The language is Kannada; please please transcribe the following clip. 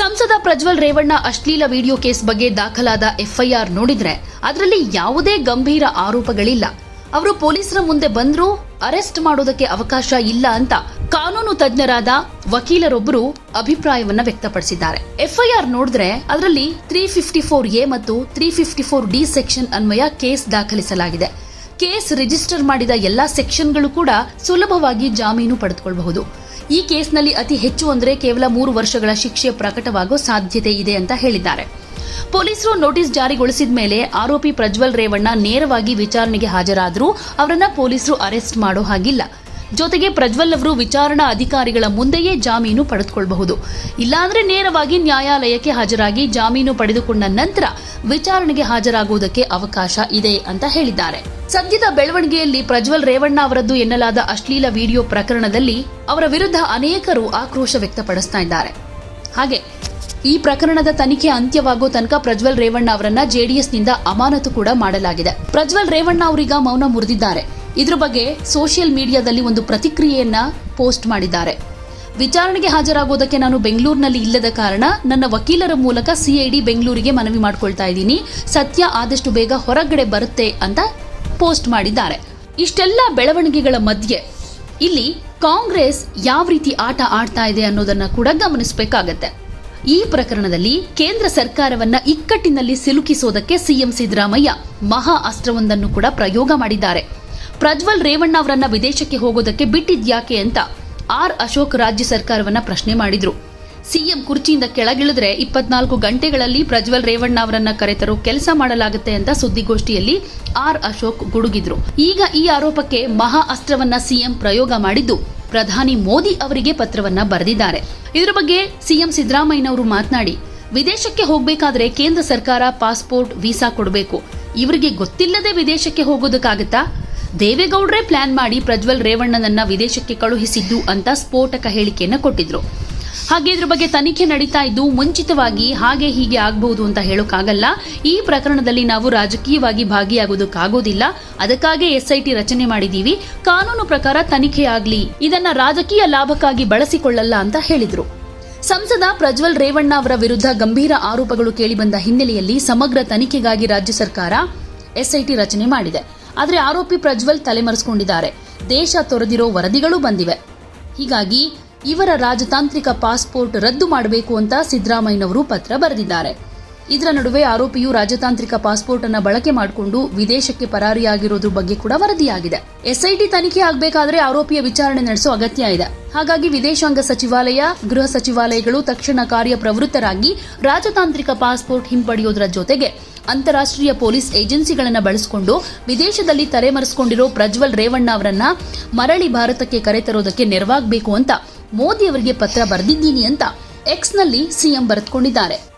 ಸಂಸದ ಪ್ರಜ್ವಲ್ ರೇವಣ್ಣ ಅಶ್ಲೀಲ ವಿಡಿಯೋ ಕೇಸ್ ಬಗ್ಗೆ ದಾಖಲಾದ ಎಫ್ಐಆರ್ ನೋಡಿದ್ರೆ ಅದರಲ್ಲಿ ಯಾವುದೇ ಗಂಭೀರ ಆರೋಪಗಳಿಲ್ಲ. ಅವರು ಪೊಲೀಸರ ಮುಂದೆ ಬಂದರೂ ಅರೆಸ್ಟ್ ಮಾಡೋದಕ್ಕೆ ಅವಕಾಶ ಇಲ್ಲ ಅಂತ ಕಾನೂನು ತಜ್ಞರಾದ ವಕೀಲರೊಬ್ಬರು ಅಭಿಪ್ರಾಯವನ್ನ ವ್ಯಕ್ತಪಡಿಸಿದ್ದಾರೆ. ಎಫ್ಐಆರ್ ನೋಡಿದ್ರೆ ಅದರಲ್ಲಿ ತ್ರೀ ಫಿಫ್ಟಿ ಫೋರ್ ಎ ಮತ್ತು three fifty four D section ಅನ್ವಯ ಕೇಸ್ ದಾಖಲಿಸಲಾಗಿದೆ. ಕೇಸ್ ರಿಜಿಸ್ಟರ್ ಮಾಡಿದ ಎಲ್ಲಾ ಸೆಕ್ಷನ್ಗಳು ಕೂಡ ಸುಲಭವಾಗಿ ಜಾಮೀನು ಪಡೆದುಕೊಳ್ಳಬಹುದು ಈ ಕೇಸ್ನಲ್ಲಿ ಅತಿ ಹೆಚ್ಚು ಅಂದರೆ ಕೇವಲ ಮೂರು ವರ್ಷಗಳ ಶಿಕ್ಷೆ ಪ್ರಕಟವಾಗೋ ಸಾಧ್ಯತೆ ಇದೆ ಅಂತ ಹೇಳಿದ್ದಾರೆ. ಪೊಲೀಸರು ನೋಟಿಸ್ ಜಾರಿಗೊಳಿಸಿದ ಮೇಲೆ ಆರೋಪಿ ಪ್ರಜ್ವಲ್ ರೇವಣ್ಣ ನೇರವಾಗಿ ವಿಚಾರಣೆಗೆ ಹಾಜರಾದರೂ ಅವರನ್ನ ಪೊಲೀಸರು ಅರೆಸ್ಟ್ ಮಾಡೋ ಹಾಗಿಲ್ಲ. ಜೊತೆಗೆ ಪ್ರಜ್ವಲ್ ಅವರು ವಿಚಾರಣಾ ಅಧಿಕಾರಿಗಳ ಮುಂದೆಯೇ ಜಾಮೀನು ಪಡೆದುಕೊಳ್ಳಬಹುದು ಇಲ್ಲಾಂದ್ರೆ ನೇರವಾಗಿ ನ್ಯಾಯಾಲಯಕ್ಕೆ ಹಾಜರಾಗಿ ಜಾಮೀನು ಪಡೆದುಕೊಂಡ ನಂತರ ವಿಚಾರಣೆಗೆ ಹಾಜರಾಗುವುದಕ್ಕೆ ಅವಕಾಶ ಇದೆ ಅಂತ ಹೇಳಿದ್ದಾರೆ. ಸದ್ಯದ ಬೆಳವಣಿಗೆಯಲ್ಲಿ ಪ್ರಜ್ವಲ್ ರೇವಣ್ಣ ಅವರದ್ದು ಎನ್ನಲಾದ ಅಶ್ಲೀಲ ವಿಡಿಯೋ ಪ್ರಕರಣದಲ್ಲಿ ಅವರ ವಿರುದ್ಧ ಅನೇಕರು ಆಕ್ರೋಶ ವ್ಯಕ್ತಪಡಿಸ್ತಾ ಇದ್ದಾರೆ. ಹಾಗೆ, ಈ ಪ್ರಕರಣದ ತನಿಖೆ ಅಂತ್ಯವಾಗೋ ತನಕ ಪ್ರಜ್ವಲ್ ರೇವಣ್ಣ ಅವರನ್ನ ಜೆಡಿಎಸ್ನಿಂದ ಅಮಾನತು ಕೂಡ ಮಾಡಲಾಗಿದೆ. ಪ್ರಜ್ವಲ್ ರೇವಣ್ಣ ಅವರೀಗ ಮೌನ ಮುರಿದಿದ್ದಾರೆ. ಇದ್ರ ಬಗ್ಗೆ ಸೋಷಿಯಲ್ ಮೀಡಿಯಾದಲ್ಲಿ ಒಂದು ಪ್ರತಿಕ್ರಿಯೆಯನ್ನ ಪೋಸ್ಟ್ ಮಾಡಿದ್ದಾರೆ. ವಿಚಾರಣೆಗೆ ಹಾಜರಾಗೋದಕ್ಕೆ ನಾನು ಬೆಂಗಳೂರಿನಲ್ಲಿ ಇಲ್ಲದ ಕಾರಣ ನನ್ನ ವಕೀಲರ ಮೂಲಕ ಸಿಐಡಿ ಬೆಂಗಳೂರಿಗೆ ಮನವಿ ಮಾಡ್ಕೊಳ್ತಾ ಇದ್ದೀನಿ. ಸತ್ಯ ಆದಷ್ಟು ಬೇಗ ಹೊರಗಡೆ ಬರುತ್ತೆ ಅಂತ ಪೋಸ್ಟ್ ಮಾಡಿದ್ದಾರೆ. ಇಷ್ಟೆಲ್ಲ ಬೆಳವಣಿಗೆಗಳ ಮಧ್ಯೆ ಇಲ್ಲಿ ಕಾಂಗ್ರೆಸ್ ಯಾವ ರೀತಿ ಆಟ ಆಡ್ತಾ ಇದೆ ಅನ್ನೋದನ್ನ ಕೂಡ ಗಮನಿಸಬೇಕಾಗತ್ತೆ. ಈ ಪ್ರಕರಣದಲ್ಲಿ ಕೇಂದ್ರ ಸರ್ಕಾರವನ್ನ ಇಕ್ಕಟ್ಟಿನಲ್ಲಿ ಸಿಲುಕಿಸೋದಕ್ಕೆ ಸಿಎಂ ಸಿದ್ದರಾಮಯ್ಯ ಮಹಾ ಅಸ್ತ್ರವೊಂದನ್ನು ಕೂಡ ಪ್ರಯೋಗ ಮಾಡಿದ್ದಾರೆ. ಪ್ರಜ್ವಲ್ ರೇವಣ್ಣ ಅವರನ್ನ ವಿದೇಶಕ್ಕೆ ಹೋಗೋದಕ್ಕೆ ಬಿಟ್ಟಿದ್ಯಾಕೆ ಅಂತ ಆರ್ ಅಶೋಕ್ ರಾಜ್ಯ ಸರ್ಕಾರವನ್ನ ಪ್ರಶ್ನೆ ಮಾಡಿದ್ರು. ಸಿಎಂ ಕುರ್ಚಿಯಿಂದ ಕೆಳಗಿಳಿದ್ರೆ ಇಪ್ಪತ್ನಾಲ್ಕು ಗಂಟೆಗಳಲ್ಲಿ ಪ್ರಜ್ವಲ್ ರೇವಣ್ಣ ಅವರನ್ನ ಕರೆತರು ಕೆಲಸ ಮಾಡಲಾಗುತ್ತೆ ಅಂತ ಸುದ್ದಿಗೋಷ್ಠಿಯಲ್ಲಿ ಆರ್ ಅಶೋಕ್ ಗುಡುಗಿದ್ರು. ಈಗ ಈ ಆರೋಪಕ್ಕೆ ಮಹಾ ಅಸ್ತ್ರವನ್ನ ಸಿಎಂ ಪ್ರಯೋಗ ಮಾಡಿದ್ದು. ಪ್ರಧಾನಿ ಮೋದಿ ಅವರಿಗೆ ಪತ್ರವನ್ನ ಬರೆದಿದ್ದಾರೆ. ಇದರ ಬಗ್ಗೆ ಸಿಎಂ ಸಿದ್ದರಾಮಯ್ಯನವರು ಮಾತನಾಡಿ, ವಿದೇಶಕ್ಕೆ ಹೋಗಬೇಕಾದ್ರೆ ಕೇಂದ್ರ ಸರ್ಕಾರ ಪಾಸ್ಪೋರ್ಟ್ ವೀಸಾ ಕೊಡಬೇಕು. ಇವರಿಗೆ ಗೊತ್ತಿಲ್ಲದೆ ವಿದೇಶಕ್ಕೆ ಹೋಗೋದಕ್ಕಾಗತ್ತಾ? ದೇವೇಗೌಡ್ರೇ ಪ್ಲಾನ್ ಮಾಡಿ ಪ್ರಜ್ವಲ್ ರೇವಣ್ಣನನ್ನ ವಿದೇಶಕ್ಕೆ ಕಳುಹಿಸಿದ್ದು ಅಂತ ಸ್ಫೋಟಕ ಹೇಳಿಕೆಯನ್ನು ಕೊಟ್ಟಿದ್ರು. ಹಾಗೆ ಇದ್ರ ಬಗ್ಗೆ ತನಿಖೆ ನಡೀತಾ ಇದ್ದು ಮುಂಚಿತವಾಗಿ ಹಾಗೆ ಹೀಗೆ ಆಗಬಹುದು ಅಂತ ಹೇಳೋಕ್ಕಾಗಲ್ಲ ಈ ಪ್ರಕರಣದಲ್ಲಿ ನಾವು ರಾಜಕೀಯವಾಗಿ ಭಾಗಿಯಾಗೋದಕ್ಕಾಗೋದಿಲ್ಲ. ಅದಕ್ಕಾಗಿ ಎಸ್ಐಟಿ ರಚನೆ ಮಾಡಿದ್ದೀವಿ ಕಾನೂನು ಪ್ರಕಾರ ತನಿಖೆ ಆಗಲಿ. ಇದನ್ನ ರಾಜಕೀಯ ಲಾಭಕ್ಕಾಗಿ ಬಳಸಿಕೊಳ್ಳಲ್ಲ ಅಂತ ಹೇಳಿದ್ರು. ಸಂಸದ ಪ್ರಜ್ವಲ್ ರೇವಣ್ಣ ಅವರ ವಿರುದ್ಧ ಗಂಭೀರ ಆರೋಪಗಳು ಕೇಳಿಬಂದ ಹಿನ್ನೆಲೆಯಲ್ಲಿ ಸಮಗ್ರ ತನಿಖೆಗಾಗಿ ರಾಜ್ಯ ಸರ್ಕಾರ ಎಸ್ಐಟಿ ರಚನೆ ಮಾಡಿದೆ. ಆದರೆ ಆರೋಪಿ ಪ್ರಜ್ವಲ್ ತಲೆಮರೆಸಿಕೊಂಡಿದ್ದಾರೆ. ದೇಶ ತೊರೆದಿರೋ ವರದಿಗಳು ಬಂದಿವೆ. ಹೀಗಾಗಿ ಇವರ ರಾಜತಾಂತ್ರಿಕ ಪಾಸ್ಪೋರ್ಟ್ ರದ್ದು ಮಾಡಬೇಕು ಅಂತ ಸಿದ್ದರಾಮಯ್ಯನವರು ಪತ್ರ ಬರೆದಿದ್ದಾರೆ. ಇದರ ನಡುವೆ ಆರೋಪಿಯು ರಾಜತಾಂತ್ರಿಕ ಪಾಸ್ಪೋರ್ಟ್ ಅನ್ನು ಬಳಕೆ ಮಾಡಿಕೊಂಡು ವಿದೇಶಕ್ಕೆ ಪರಾರಿಯಾಗಿರೋದ್ರ ಬಗ್ಗೆ ಕೂಡ ವರದಿಯಾಗಿದೆ. ಎಸ್ಐಟಿ ತನಿಖೆ ಆಗಬೇಕಾದ್ರೆ ಆರೋಪಿಯ ವಿಚಾರಣೆ ನಡೆಸೋ ಅಗತ್ಯ ಇದೆ. ಹಾಗಾಗಿ ವಿದೇಶಾಂಗ ಸಚಿವಾಲಯ, ಗೃಹ ಸಚಿವಾಲಯಗಳು ತಕ್ಷಣ ಕಾರ್ಯಪ್ರವೃತ್ತರಾಗಿ ರಾಜತಾಂತ್ರಿಕ ಪಾಸ್ಪೋರ್ಟ್ ಹಿಂಪಡೆಯೋದರ ಜೊತೆಗೆ ಅಂತಾರಾಷ್ಟ್ರೀಯ ಪೊಲೀಸ್ ಏಜೆನ್ಸಿಗಳನ್ನು ಬಳಸಿಕೊಂಡು ವಿದೇಶದಲ್ಲಿ ತಲೆಮರೆಸಿಕೊಂಡಿರೋ ಪ್ರಜ್ವಲ್ ರೇವಣ್ಣ ಅವರನ್ನ ಮರಳಿ ಭಾರತಕ್ಕೆ ಕರೆತರೋದಕ್ಕೆ ನೆರವಾಗಬೇಕು ಅಂತ ಮೋದಿ ಅವರಿಗೆ ಪತ್ರ ಬರೆದಿದ್ದೀನಿ ಅಂತ ಎಕ್ಸ್ನಲ್ಲಿ ಸಿಎಂ ಬರೆದುಕೊಂಡಿದ್ದಾರೆ.